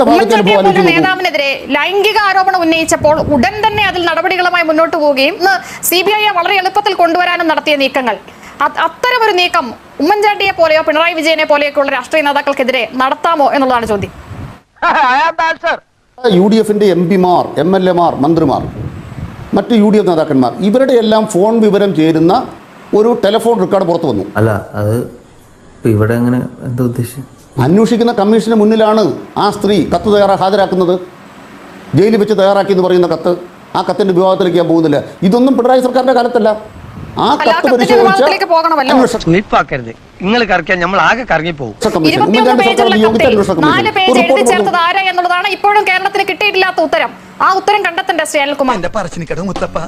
പോലെ. നേതാവിനെതിരെ ലൈംഗിക ആരോപണം ഉന്നയിച്ചപ്പോൾ ഉടൻ തന്നെ അതിൽ നടപടികളുമായി മുന്നോട്ട് പോവുകയും ഇന്ന് സി ബി ഐയെ വളരെ എളുപ്പത്തിൽ കൊണ്ടുവരാനും നടത്തിയ നീക്കങ്ങൾ. അത് അത്തരമൊരു നീക്കം ഉമ്മൻചാണ്ടിയെ പോലെയോ പിണറായി വിജയനെ പോലെയൊക്കെയുള്ള രാഷ്ട്രീയ നേതാക്കൾക്കെതിരെ നടത്താമോ എന്നുള്ളതാണ് ചോദ്യം. യു ഡി എഫിന്റെ എം പിമാർ എം എൽ എമാർ മന്ത്രിമാർ മറ്റ് യു ഡി എഫ് നേതാക്കന്മാർ ഇവരുടെ എല്ലാം ഫോൺ വിവരം ചേരുന്ന ഒരു ടെലിഫോൺ റെക്കോർഡ് പുറത്തു വന്നു. അല്ല അത് ഇപ്പൊ ഇവിടെ എങ്ങനെ എന്താ ഉദ്ദേശിച്ചത്? അന്വേഷിക്കുന്ന കമ്മീഷന് മുന്നിലാണ് ആ സ്ത്രീ കത്ത് തയ്യാറാ ഹാജരാക്കുന്നത്. ജയിലിൽ വെച്ച് തയ്യാറാക്കി എന്ന് പറയുന്ന കത്ത്. ആ കത്തിന്റെ വിവാഹത്തിലേക്ക് ഞാൻ പോകുന്നില്ല. ഇതൊന്നും പിണറായി സർക്കാരിന്റെ കാലത്തല്ല. ആ കത്ത് സ്ലിപ്പാക്കരുത് നിങ്ങൾ കറക്കിയാൽ നമ്മൾ ആകെ കറങ്ങി പോകും എന്നുള്ളതാണ് ഇപ്പോഴും കേരളത്തിന് കിട്ടിയിട്ടില്ലാത്ത ഉത്തരം. ആ ഉത്തരം കണ്ടെത്തണ്ടേ ശ്രീ അനിൽകുമാർ? എന്റെ പറശ്ശിനിക്കട മുത്തപ്പ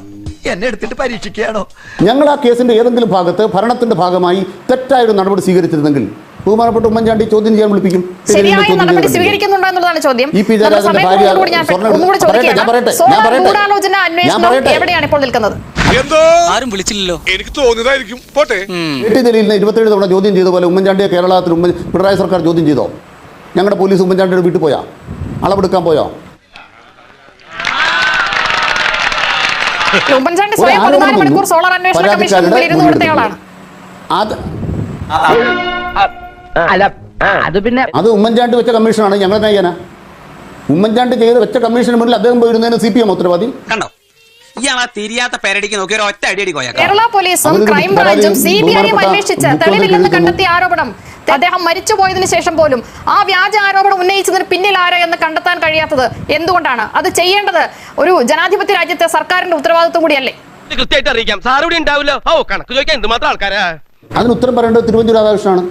എന്നെ എടുത്തിട്ട് പരീക്ഷിക്കുകയാണോ? ഞങ്ങൾ ആ കേസിന്റെ ഏതെങ്കിലും ഭാഗത്ത് ഭരണത്തിന്റെ ഭാഗമായി തെറ്റായൊരു നടപടി സ്വീകരിച്ചിരുന്നെങ്കിൽ ബഹുമാനപ്പെട്ട ഉമ്മൻചാണ്ടി ചോദ്യം ചെയ്യാൻ വിളിപ്പിക്കും. സ്വീകരിക്കുന്നുണ്ടോ ചോദ്യം. ഈ പി നമ്മുടെ ജയരാജന്റെ ഭാര്യ ഞാൻ പറയട്ടെ, ഞാൻ പറയട്ടെ, എവിടെയാണ് ഇപ്പോൾ നിൽക്കുന്നത്? എന്തോ? ആരും വിളിച്ചില്ലല്ലോ. എനിക്ക് തോന്നിയതായിരിക്കും. പോട്ടെ. ഇരുപത്തേഴ് തവണ ചോദ്യം ചെയ്ത പോലെ ഉമ്മൻചാണ്ടിയെ കേരളത്തിൽ ഉമ്മൻ പിണറായി സർക്കാർ ചോദ്യം ചെയ്തോ? ഞങ്ങളുടെ പോലീസ് ഉമ്മൻചാണ്ടിയുടെ വീട്ടിൽ പോയാ? അളവെടുക്കാൻ പോയോ? ഉമ്മൻചാണ്ടി സ്വയം പതിനാല് മണിക്കൂർ സോളാർ അന്വേഷണ കമ്മീഷൻ മുമ്പിൽ ഇരുന്ന് മൊഴി കൊടുത്തയാളാണ് അത് അല്ല അത് പിന്നെ അത് ഉമ്മൻചാണ്ടി വെച്ച കമ്മീഷനാണ്. ഞങ്ങൾ നയ്യന ഉമ്മൻചാണ്ടി ചെയ്ത് വെച്ച കമ്മീഷന് മുന്നിൽ അദ്ദേഹം പോയിരുന്നതിന് സി പി എം ഉത്തരവാദി. കണ്ടോ? തിരിയാത്ത പേരടിക്ക് നോക്കി ഒറ്റ കോയക്കാം. കേരള പോലീസും അവരൊരു ക്രൈംബ്രാഞ്ചും പരാതി സി ബി ഐയും ബഹുമാനപ്പെട്ട അന്വേഷിച്ച് തെളിവില്ലെന്ന് കണ്ടെത്തിയ ആരോപണം. അദ്ദേഹം മരിച്ചുപോയതിനു ശേഷം പോലും ആ വ്യാജ ആരോപണം ഉന്നയിച്ചതിന് പിന്നിൽ ആരാ എന്ന് കണ്ടെത്താൻ കഴിയാത്തത് എന്തുകൊണ്ടാണ്? അത് ചെയ്യേണ്ടത് ഒരു ജനാധിപത്യ രാജ്യത്തെ സർക്കാരിന്റെ ഉത്തരവാദിത്വം കൂടിയല്ലേ? കൃത്യമായിട്ട് അറിയിക്കാം. സാർ ഇവിടെ ഉണ്ടാവില്ലോ. ഓ കണക്ക് ചോദിക്കാൻ എന്തുമാത്രം ആൾക്കാരാ? അതിന് ഉത്തരം പറയേണ്ടത് തിരുവഞ്ചൂർ രാധാകൃഷ്ണനാണ്.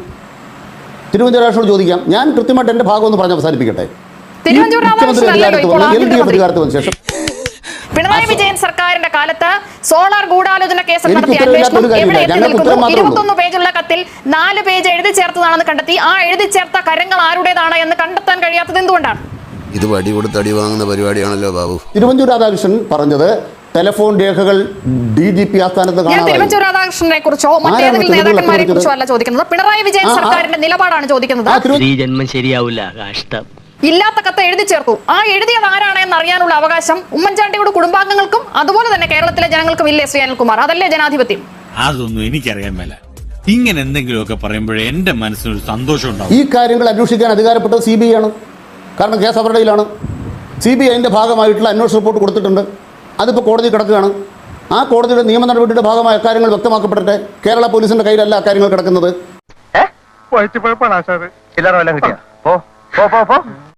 തിരുവഞ്ചൂർ രാധാകൃഷ്ണനോട് ചോദിക്കാം. ഞാൻ കൃത്യമായിട്ട് എന്റെ ഭാഗം ഒന്ന് പറഞ്ഞ് അവസാനിപ്പിക്കട്ടെ. മുഖ്യമന്ത്രി ഇപ്പോൾ വന്ന്. എൽ ഡി എഫ് ആഭ്യന്തരമന്ത്രി. വന്ന. ശേഷം. പിണറായി വിജയൻ സർക്കാരിന്റെ കാലത്ത് സോളാർ ഗൂഢാലോചന കേസ് നടത്തിയ അന്വേഷണം. എവിടെ നിൽക്കുന്നു. ഇരുപത്തൊന്ന് പേജുള്ള കത്തിൽ നാല് പേജ് എഴുതി ചേർത്തതാണെന്ന് കണ്ടെത്തി. ആ എഴുതി ചേർത്ത കരങ്ങൾ ആരുടേതാണ് എന്ന് കണ്ടെത്താൻ കഴിയാത്തത് എന്തുകൊണ്ടാണ്? ഇത് വടി കൊടുത്ത് അടി വാങ്ങുന്ന പരിപാടിയാണല്ലോ ബാബു. തിരുവഞ്ചൂർ രാധാകൃഷ്ണൻ പറഞ്ഞത് ടെലിഫോൺ രേഖകൾ ഡി ജി പി ആസ്ഥാനത്ത് തിരുവഞ്ചൂർ രാധാകൃഷ്ണനെ കുറിച്ചോ മറ്റേതെങ്കിലും തിരുവഞ്ചൂർ നേതാക്കന്മാരെ കുറിച്ചോ അല്ല ചോദിക്കുന്നത്? പിണറായി വിജയൻ. സർക്കാരിന്റെ നിലപാടാണ് ചോദിക്കുന്നത്. ജന്മം ശരിയാവില്ല കഷ്ടം. ഇല്ലാത്ത കത്ത് എഴുതി ചേർത്തു. ആ എഴുതിയത് ആരാണ് എന്ന് അറിയാനുള്ള അവകാശം ഉമ്മൻചാണ്ടിയുടെ കുടുംബാംഗങ്ങൾക്കും അതുപോലെ തന്നെ കേരളത്തിലെ ജനങ്ങൾക്കും ഇല്ലേ ശ്രീ അനിൽകുമാർ? അതല്ലേ ജനാധിപത്യം? അതൊന്നും എനിക്കറിയാൻ മേല. ഇങ്ങനെ എന്തെങ്കിലുമൊക്കെ പറയുമ്പോഴേ എന്റെ മനസ്സിനൊരു സന്തോഷം ഉണ്ടാവും. ഈ കാര്യങ്ങൾ അന്വേഷിക്കാൻ അധികാരപ്പെട്ടത് സി ബി ഐ ആണ്. കാരണം കേസ് അവരുടെ കയ്യിലാണ് സി ബി ഐന്റെ ഭാഗമായിട്ടുള്ള അന്വേഷണ റിപ്പോർട്ട് കൊടുത്തിട്ടുണ്ട്. അതിപ്പോൾ കോടതി കിടക്കുകയാണ്. ആ കോടതിയുടെ നിയമ നടപടിയുടെ ഭാഗമായ കാര്യങ്ങൾ വ്യക്തമാക്കപ്പെടട്ടെ. കേരള പോലീസിന്റെ കയ്യിലല്ല ആ കാര്യങ്ങൾ കിടക്കുന്നത്.